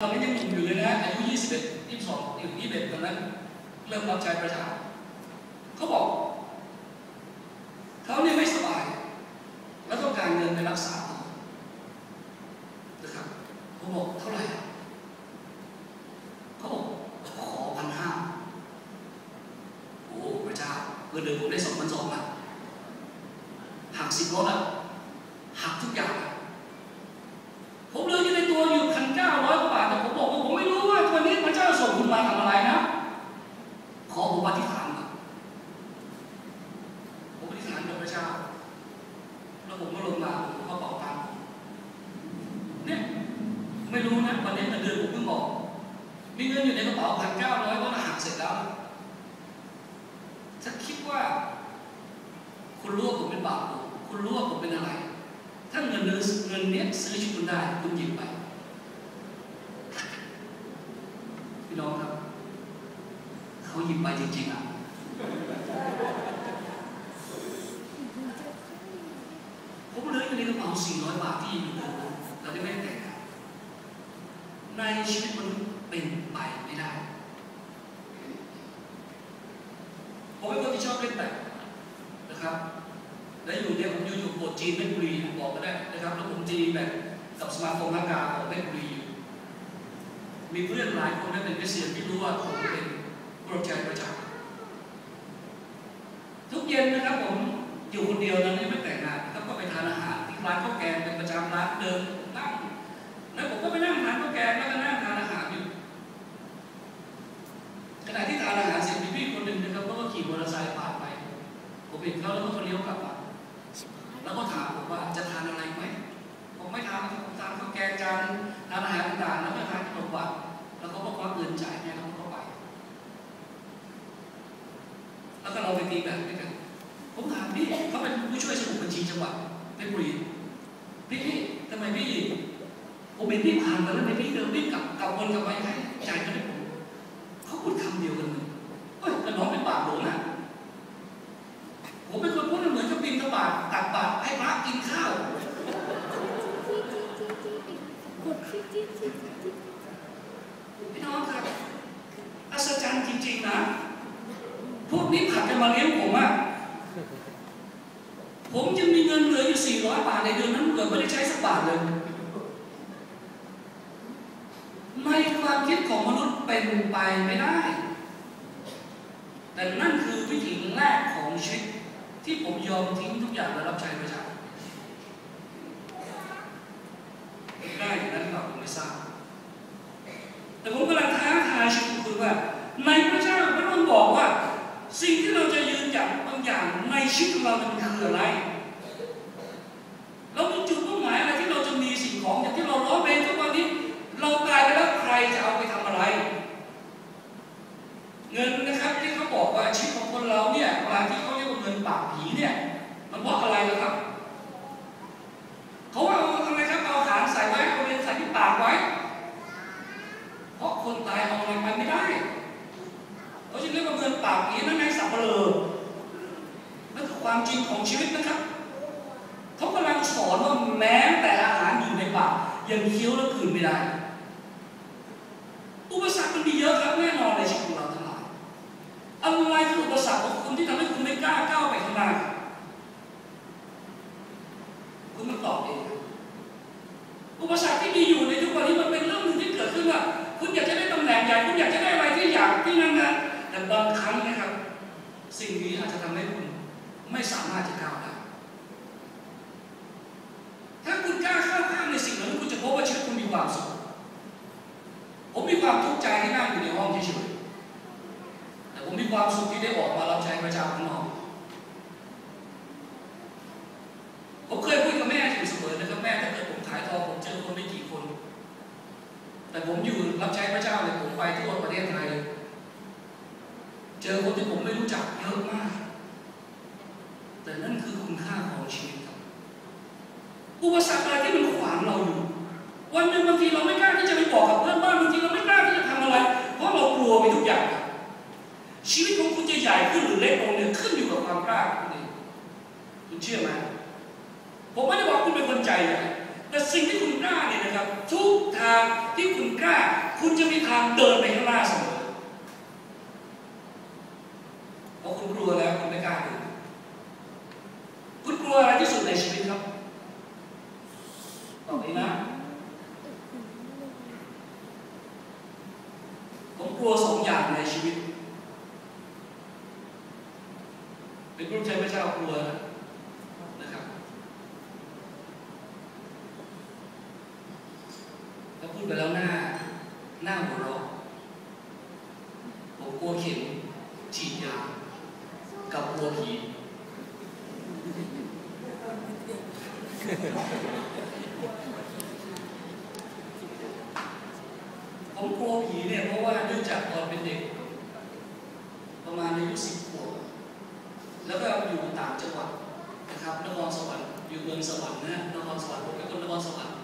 ตอนนั้นยังหนุ่มอยู่เลยนะอายุ 21 22อยู่21ตอนนั้น เริ่มรับใช้ประชาเขาบอกเขาเนี่ยไม่สบาย แล้วต้องการเงินไปรักษาตัวนะครับเขาบอกเท่าไหร่เขาบอกขอพันห้าโอ้พระเจ้าเงินเดือนผมได้สองพันสองอะหักสิบลดอะหักทุกอย่างอะ ผมเหลืออยู่ในตัวอยู่พันเก้าร้อยกว่าบาทแต่ผมบอกว่าผมไม่รู้ว่าวันนี้พระเจ้าส่งคุณมาทำอะไรนะ ขอผมอธิษฐานก่อนผมอธิษฐานกับพระเจ้า แล้วผมก็ลงมาผมก็เป่าตังค์เนี่ยไม่รู้นะวันนี้เงินเดือนผมเพิ่งบอก มีเงินอยู่ในกระเป๋าพันเก้าร้อยก็หักเสร็จแล้วถ้าคิดว่า คุณรู้ว่าผมเป็นบาปคุณรู้ว่าผมเป็นอะไร ถ้า เงินเงินเนี้ยซื้อชีวิตคุณได้คุณหยิบไปพี่น้องครับ เขาหยิบไปจริงๆอะผมเหลืออยู่ในกระเป๋า400 บาทที่อยู่ในตัวเราได้ไม่ได้แต่งงานในชีวิตมนุษย์เป็นไปไม่ได้ ผมเป็นคนที่ชอบเล่นแบบนะครับ และอยู่เนี่ย ผมจีนเพชรบุรีบอกก็ได้นะครับแล้วผมจีนแบบกับสมาคมนักการของเพชรบุรีอยู่มีเพื่อนหลายคนที่เป็นคริสเตียนที่รู้ว่าผมเป็นผู้รับใช้ประจำทุกเย็นนะครับผมอยู่คนเดียวนั้นไม่แต่งงานนะครับก็ไปทานอาหารที่ร้านข้าวแกงเป็นประจำร้านเดิมนั่งแล้วผมก็ไปนั่งทานข้าวแกงแล้วก็นั่งทานอาหารอยู่ขณะที่ทานอาหารเสร็จมีพี่คนหนึ่งนะครับก็ขี่มอเตอร์ไซค์ผ่านไป ผมเห็นเขาแล้วก็เขาเลี้ยวกลับมา แล้วก็ถามผมว่าจะทานอะไรไหมผมไม่ทานผมทานข้าวแกงจานทานอาหารต่างๆแล้วก็ทานขนมหวานแล้วเขาก็ควักเงินจ่ายให้เขาไป แล้วก็เราไปตีแบบด้วยกันผมถามพี่เขาเป็นผู้ช่วยสมุดบัญชีจังหวัดเพชรบุรีพี่ทำไมพี่ผมเห็นพี่ผ่านมาแล้วทำไมพี่เดินพี่กลับกลับวนกลับไปให้จ่ายเงินให้ผมเขาพูดคำเดียวกันเลยเฮ้ยแต่น้องเป็นบาปหลวงอะ ผมเป็นคนพูดเหมือนกับบินกบาทตักบาตรให้พระกินข้าว พี่น้องครับอัศจรรย์จริง ๆ นะ พวกนี้ผัดกันมาเลี้ยงผมอะผมยังมีเงินเหลืออยู่ 400 บาทในเดือนนั้นเกือบไม่ได้ใช้สักบาทเลย ในความคิดของมนุษย์เป็น ไปไม่ได้ แต่นั่นคือวิถีแรกของชีวิตที่ผมยอมทิ้งทุกอย่างและรับใช้พระเจ้าชนอย่างนั้นหรือเปล่าผมไม่ทราบ แต่ผมกำลังท้าทายชีวิตคุณว่า ในพระเจ้าพระองค์บอกว่า สิ่งที่เราจะยืนหยัดบางอย่างในชีวิตของเรามันคืออะไร เรามีจุดมุ่งหมายอะไรที่เราจะมีสิ่งของอย่างที่เราร้องเพลงทุกวันนี้ เราตายไปแล้วใครจะเอาไปทำอะไร เงินนะครับที่เขาบอกว่าชีวิตของคนเราเนี่ยเวลาที่เขาเรียกว่าเงินปากผีเนี่ย มันบอกอะไรล่ะครับเขาว่าเอาอะไรครับเอาอาหารใส่ไว้เอาเงินใส่ที่ปากไว้ เพราะคนตายเอาอะไรไปไม่ได้เขาจึงเรียกว่าเงินปากผีนั่นไงสับเปลือนั่นคือความจริงของชีวิตนะครับเขากำลังสอนว่าแม้แต่อาหารอยู่ในปากยังเคี้ยวแล้วกลืนไม่ได้ อุปสรรคมันมีเยอะครับแน่นอนในชีวิตของเราทั้งหลายอะไรคืออุ ปสรรคของคุณที่ทำให้คุณไม่กล้าก้าวไปข้างหน้าคุณมันตอบเองอุปสรรคที่มีอยู่ในทุกวันนี้มันเป็นเรื่องหนึ่งที่เกิดขึ้นว่าคุณอยากจะได้ตำแหน่งใหญ่คุณอยากจะได้อะไรที่อยากที่นั่นนะแต่บางครั้งนะครับ สิ่งนี้อาจจะทำให้คุณไม่สามารถจะก้าวได้ถ้าคุณกล้าเข้าข้างในสิ่งนั้นคุณจะพบว่าชีวิตคุณมีความสุขผมมีความทุกข์ใจที่นั่งอยู่ในห้องเฉย ผมมีความสุขที่ได้ออกมารับใช้พระเจ้าข้างนผมเคยพูดกับแม่อยู่เสมอนะครับแม่ถ้าเกิดผมขายทองผมเจอคนไม่กี่คน แต่ผมอยู่รับใช้พระเจ้าเลยผมไปทั่วประเทศไทยเจอคนที่ผมไม่รู้จักเยอะมาก แต่นั่นคือคุณค่าของชีวิตครับอุปสรรคอะไรที่มันขวางเราอยู่วันหนึ่งบางทีเราไม่กล้าที่จะไปบอกกับเพื่อนบ้านบางทีเราไม่กล้าที่จะทำอะไร เพราะเรากลัวไปทุกอย่าง ชีวิตของคุณจะใหญ่ขึ้นหรือเล็กลงเนี่ยขึ้นอยู่กับความกล้าของคุณเองคุณเชื่อไหมผมไม่ได้บอกคุณเป็นคนใจใหญ่แต่สิ่งที่คุณกล้าเนี่ยนะครับ ทุกทางที่คุณกล้า คุณจะมีทางเดินไปข้างหน้าเสมอเพราะคุณกลัวแล้วคุณไม่กล้าดูคุณกลัวอะไรที่สุดในชีวิตครับตอบนี้นะผมกลัวสองอย่างในชีวิต กูใช้พระเจ้ากลัวนะครับถ้าพูดไปแล้วหน้าหน้าหัวเราะผมกลัวเข็มฉีดยากับกลัวผีผมกลัวผีเนี่ยเพราะว่าเนื่องจากตอนเป็นเด็ก ประมาณอายุสิบขวบแล้วก็อยู่ต่างจังหวัดนะครับนครสวรรค์อยู่เมืองสวรรค์ นะนครสวรรค์ผมเป็นคนนครสวรรค์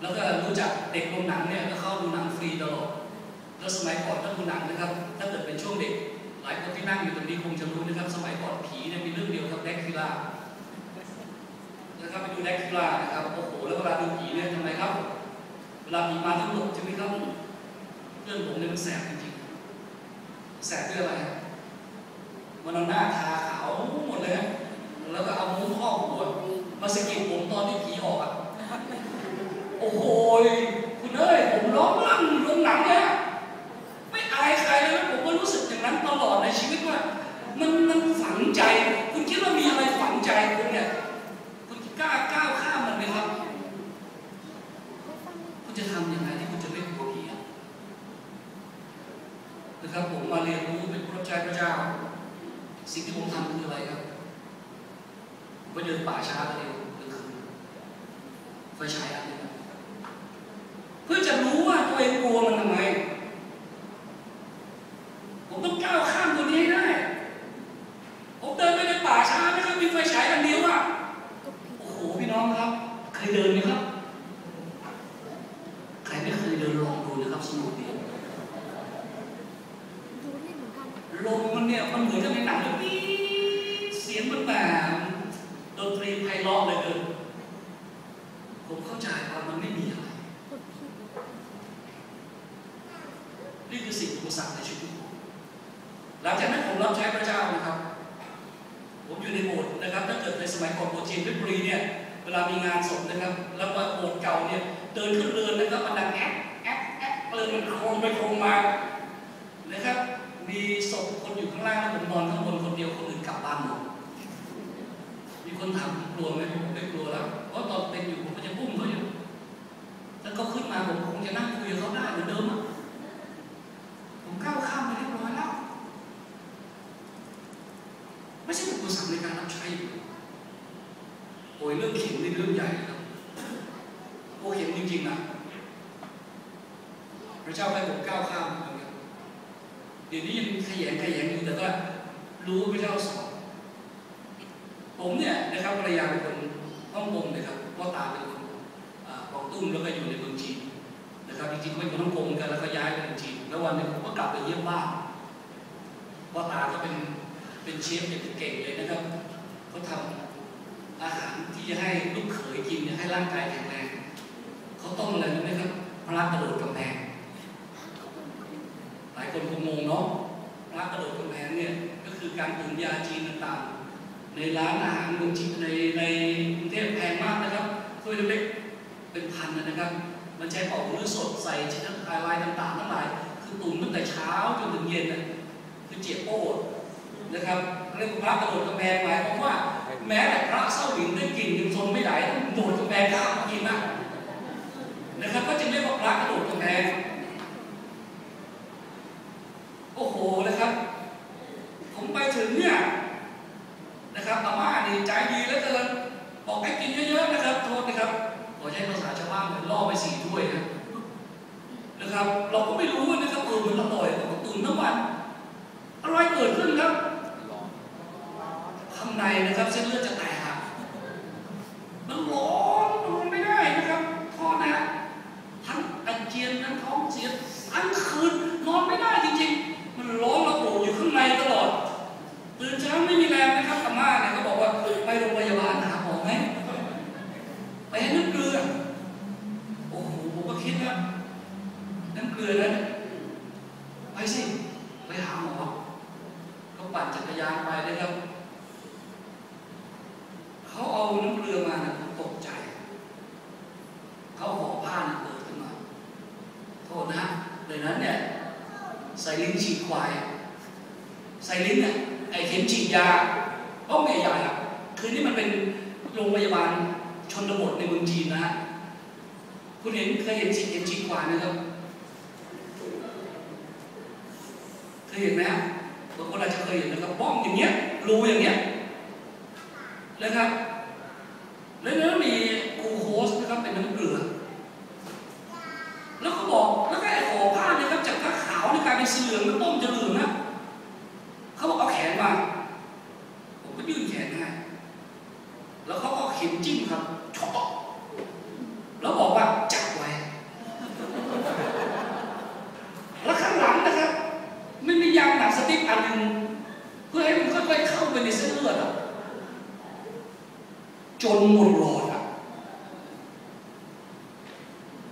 แล้วก็รู้จักเด็กโรงหนังเนี่ยก็เข้าดูหนังฟรีตลอดแล้วสมัยก่อนถ้าดูหนังนะครับ ถ้าเกิดเป็นช่วงเด็ก หลายคนที่นั่งอยู่ตรงนี้คงจะรู้นะครับ สมัยก่อนผีเนี่ยมีเรื่องเดียวครับแดกคิล่านะครับไปดูแดกคิล่านะครับโอ้โหแล้วเวลาดูผีเนี่ยทำไมครับเวลาผีมาทั้งหมดใช่ไหมครับเรื่องผมเนี่ยมันแสบจริงๆแสบด้วยอะไรมันเอาหน้าทาขาวหมดเลย แล้วก็เอามุ้งครอบหัว มาสกิดผมตอนที่ผีออกอะ โอ้โหคุณเอ้ยผมร้องลั่นโรงหนังเลยอะไม่อายใครเลยผมก็รู้สึกอย่างนั้นตลอดในชีวิตว่า มันมันฝังใจ คุณคิดว่ามีอะไรฝังใจคุณเนี่ยคุณกล้าก้าวข้ามมันไหมครับ คุณจะทำยังไงที่คุณจะไม่กลัวผีนะครับผมมาเรียนรู้เป็นพระเจ้าพระเจ้า สิ่งที่ผมทำคืออะไรครับผมไปเดินป่าช้าเองกลางคืน ใช้อันนี้ครับเพื่อจะรู้ว่าตัวเองกลัวมันทำไม ผมต้องก้าวข้ามตัวนี้ให้ได้ ผมเดินไปในป่าช้าไม่เคยมีไฟฉายอันเดียวอะ โอ้โหพี่น้องครับ เคยเดินไหมครับ ใครไม่เคยเดินลองดูนะครับสนุกดี ดูนี่เหมือนกัน ลมมันเนี่ยมันเหมือนกับในหนังเลยปี๊ดเสียงมันแบบดนตรีไพเราะเหลยเกินผมเข้าใจว่ามันไม่มีอะไร กดผิด นี่คือสิ่งอุปสรรคในชีวิตผมหลังจากนั้นผมรับใช้พระเจ้านะครับ ผมอยู่ในโบสถ์นะครับ ถ้าเกิดในสมัยก่อนโบสถ์จีนเพชรบุรีเนี่ยเวลามีงานศพนะครับ แล้วก็โบสถ์เก่าเนี่ยเดินขึ้นเรือนนะครับมันดังแอ๊กแอ๊กแอ๊กเรือนมันโครงไปโครงมานะครับ มีศพคนอยู่ข้างล่างแล้วผมนอนข้างบนคนเดียวคนอื่นกลับบ้านหมดมีคนถามผมกลัวไหมผมไม่กลัวแล้วเพราะตอนเป็นอยู่ผมก็จะพุ่งเขาอยู่ถ้าเขาขึ้นมาผมคงจะนั่งคุยกับเขาได้เหมือนเดิมอะ ผมก้าวข้ามไปเรียบร้อยแล้ว ไม่ ในการรับใช้อยู่โอ้ยเรื่องเข็มนี่เรื่องใหญ่ครับโอ้เข็มจริงๆนะพระเจ้าให้ผมก้าวข้ามนะครับเดี๋ยวนี้ยังขยงขยงอยู่แต่ก็รู้ว่าพระเจ้าสอนผมเนี่ยนะครับภรรยาเป็นคนฮ่องกงนะครับพ่อตาเป็นคนอ่ากวางตุ้งแล้วก็อยู่ในเมืองจีนนะครับจริงๆเป็นคนฮ่องกงเหมือนกันแล้วก็ย้ายไปเมืองจีนแล้ววันนึงผมก็กลับไปเยี่ยมบ้านพ่อตาก็เป็น เป็นเชฟเก่งเลยนะครับเขาทำอาหารที่จะให้ลูกเขยกินให้ร่างกายแข็งแรงเขาต้มอะไรรู้ไหมครับพระกระโดดกำแพงหลายคนคงงงเนาะพระกระโดดกำแพงเนี่ยก็คือการตุ๋นยาจีนต่างๆ ในร้านอาหารเมืองจีนในในกรุงเทพแพงมากนะครับถ้วยเล็กๆเป็นพันนะครับ มันใช้เป่าหื้อสดใส่ชิ้นอะไรต่างๆทั้งหลายคือตุ๋นตั้งแต่เช้าจนถึงเย็นนะคือเจี๊ยบโป้ นะครับเรียกว่าพระกระโดดกำแพงหมายความว่า แม้แต่พระเศร้าหลินได้กลิ่นยังทนไม่ได้ต้องโดดกำแพงข้ามมากินนะนะครับก็จึงเรียกว่าพระกระโดดกำแพงโอ้โหนะครับ ผมไปถึงเนี่ยนะครับอาม่านี่ใจดีเหลือเกินบอกให้กินเยอะๆนะครับโทษนะครับขอใช้ภาษาชาวบ้านเหมือนล่อไปสี่ถ้วยนะนะครับ เราก็ไม่รู้นะครับเออมันอร่อยเราก็ตื่นทั้งวันอะไรเกิดขึ้นครับางในนะครับ เส้นเลือดจะแตกอะมันร้อนนอนไม่ได้นะครับพ่อนะทั้งอาเจียนทั้งท้องเสียทั้งคืนนอนไม่ได้จริงๆ มันร้อนระอุอยู่ข้างในตลอดตื่นเช้าไม่มีแรงนะครับอาม่าเนี่ยเขาบอกว่าไปโรงพยาบาลหาหมอไหมไปให้น้ำเกลือ โอ้โหผมก็คิดนะน้ำเกลือ ลือนั้นไปสิ ไปหาหมอก็ปั่นจักรยานไปนะครับ เขาเอาน้ำเกลือมานะผมตกใจ เขาห่อผ้านะเปิดขึ้นมา โทษนะในนั้นเนี่ย ใส่ลิ้นฉีดควาย ใส่ลิ้นเนี่ย ไอ้เข็มฉีดยาห้องใหญ่ๆอะคือนี่มันเป็นโรงพยาบาลชนบทในเมืองจีนนะฮะคุณเห็นเคยเห็นฉีดเข็มฉีดควานไหมครับเคยเห็นไหมฮะบางคนอาจจะเคยเห็นนะครับบ้องอย่างเงี้ยรูอย่างเงี้ยนะครับ แล้วนั้นมีกูโฮสนะครับเป็นน้ำเกลือ แล้วก็บอกแล้วก็ไอ้ห่อผ้าเนี่ยครับจากผ้าขาวเนี่ยกลายเป็นสีเหลืองแล้วต้มจะเหลืองนะเขาบอกเอาแขนมาผมก็ยื่นแขนให้แล้วเขาก็เอาเข็มจิ้มครับชอกแล้วบอกว่าจับไว้ แล้วข้างหลังนะครับไม่มียางหนังสติ๊กอันหนึ่งเพื่อให้มันค่อยๆเข้าไปในเส้นเลือดอะจนหมดหลอดอะ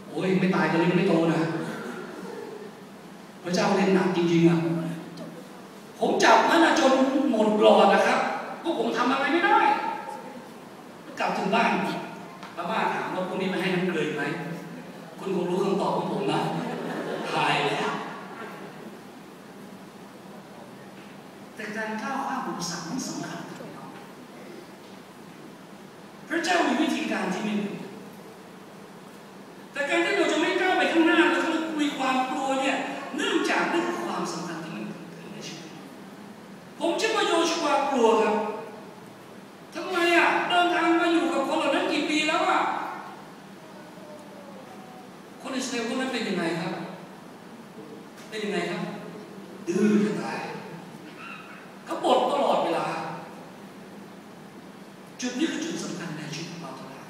โอ้ยไม่ตายก็เลยไม่โตนะ พระเจ้าเล่นหนักจริงๆอะผมจับนั่นจนหมดหลอดนะครับพวกผมทำอะไรไม่ได้กลับถึงบ้านป้าบ้าถามว่าพวกนี้มาให้น้ำเกลืออีกไหมคุณคงรู้คำตอบของผมนะหายแล้วแต่การก้าวข้ามอุปสรรคมันสำคัญครับพี่น้องพระเจ้ามีวิธีการที่ไม่เหมือน แต่การที่เราจะไม่ก้าวไปข้างหน้าแล้วก็มีความกลัวเนี่ยเนื่องจากเรื่องความสำคัญที่มันเกิดขึ้นในชีวิตผมเชื่อว่าโยชัวกลัวครับทำไมอะเดินทางมาอยู่กับคนเหล่านั้นกี่ปีแล้วอะคนอิสราเอลคนนั้นเป็นยังไงครับ เป็นยังไงครับ ดื้อจะตายเขาบ่นตลอดเวลา จุดนี้คือจุดสำคัญในชีวิตของเราทั้งหลาย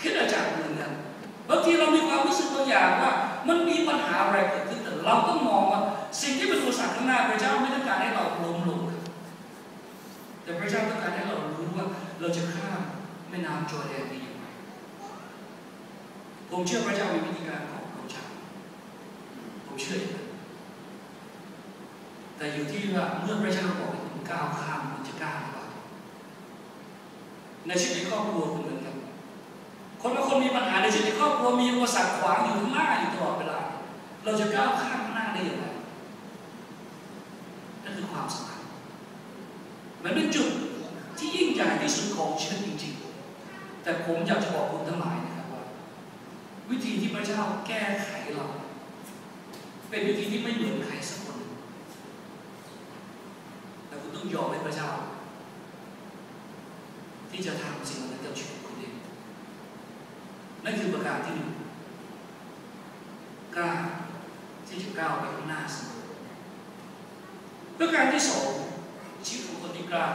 คิดอาจารย์เหมือนกัน บางทีเรามีความรู้สึกบาง อย่างว่ามันมีปัญหาอะไรเกิดขึ้นแต่เราต้องมองว่าสิ่งที่เป็นอุปสรรคข้างหน้าพระเจ้าไม่ต้องการให้เราล้มลงแต่พระเจ้าต้องการให้เรารู้ว่าเราจะข้ามแม่น้ำจอร์แดนได้อย่างไรผมเชื่อพระเจ้ามีวิธีการของพระเจ้าผมเชื่ออย่างนั้นแต่อยู่ที่ว่าเมื่อพระเจ้าบอกให้คุณก้าวข้ามคุณจะก้าวหรือเปล่าในชีวิตครอบครัวคุณเหมือน คนบามีปัญหาในชีวิตในครอบครัวมีอุปสรรคขวางอยู่ข้างหน้าอยู่ตลอดเวลา เราจะก้าวข้ามข้างหน้าได้อย่างไรนั่นคือความสำคัญมันเป็นจุดที่ยิ่งใหญ่ที่สุดของชีวิตจริงๆ แต่ผมอยากจะบอกคุณทั้งหลายนะครับว่า วิธีที่พระเจ้าแก้ไขเรา เป็นวิธีที่ไม่เหมือนใครสักคนหนึ่งแต่คุณต้องยอมให้พระเจ้า ที่จะทำสิ่งนั้นกับชีวิตคุณ นั่นคือประการที่หนึ่งกล้าที่จะก้าวไปข้างหน้าเสมอประการที่สองชีวิตของคนที่กล้า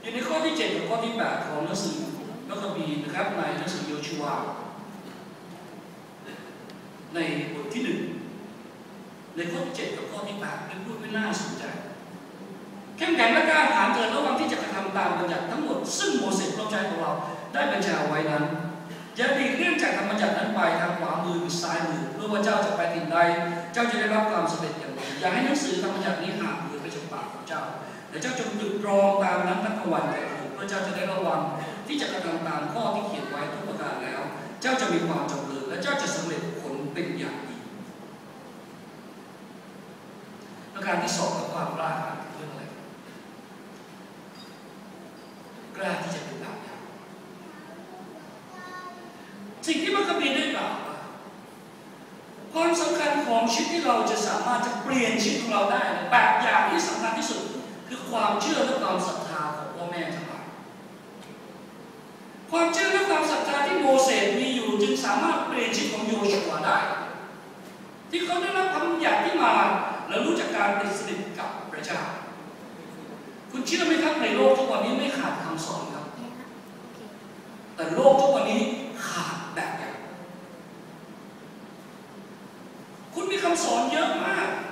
อยู่ในข้อที่เจ็ดกับข้อที่แปดของหนังสือพระคัมภีร์นะครับในหนังสือโยชูวาในบทที่หนึ่งในข้อที่เจ็ดกับข้อที่แปดเป็นพูดไม่น่าสนใจเข้มแข็งและกล้าหาญเกินระหว่างที่จะกระทำตามบัญญัติทั้งหมด ซึ่งโมเสสพระเจ้าของเราได้บัญชาไว้นั้น อย่าหลีกเลี่ยงจากธรรมจักรนั้นไปทางขวามือหรือซ้ายมือเพื่อว่าเจ้าจะไปถิ่นใด เจ้าจะได้รับความสำเร็จอย่างนี้อย่าให้หนังสือธรรมจักรนี้ห่างเหินไปจากปากของเจ้าแต่เจ้าจงตรึกตรองตามนั้นทั้งวันและคืนเพื่อเจ้าจะได้ระวังที่จะกระทำตามข้อที่เขียนไว้ทุกประการแล้ว เจ้าจะมีความจำเริญและเจ้าจะสำเร็จผลเป็นอย่างดีประการที่สองกับความกล้าหาญคือเรื่องอะไรกล้าที่จะเป็นแบบอย่าง สิ่งที่พระคัมภีร์ได้กล่าวว่าความสำคัญข องชีวิตที่เราจะสามารถจะเปลี่ยนชีวิตของเราได้แบบอย่างที่สำคัญที่สุด คือความเชื่อและความศรัทธาของพ่อแม่ทั้งหลายความเชื่อและความศรัทธาที่โมเสสมีอยู่จึงสามารถเปลี่ยนชีวิตของโยชัวได้ ที่เขาได้รับคำหยาที่มาและรู้จักการติดสนิทกับพระเจ้าคุณเชื่อไหมครับในโลกทุกวันนี้ไม่ขาดคำสอนครับ แต่โลกทุกวันนี้ขาดแบบอย่าง คุณมีคำ สอนเยอะมาก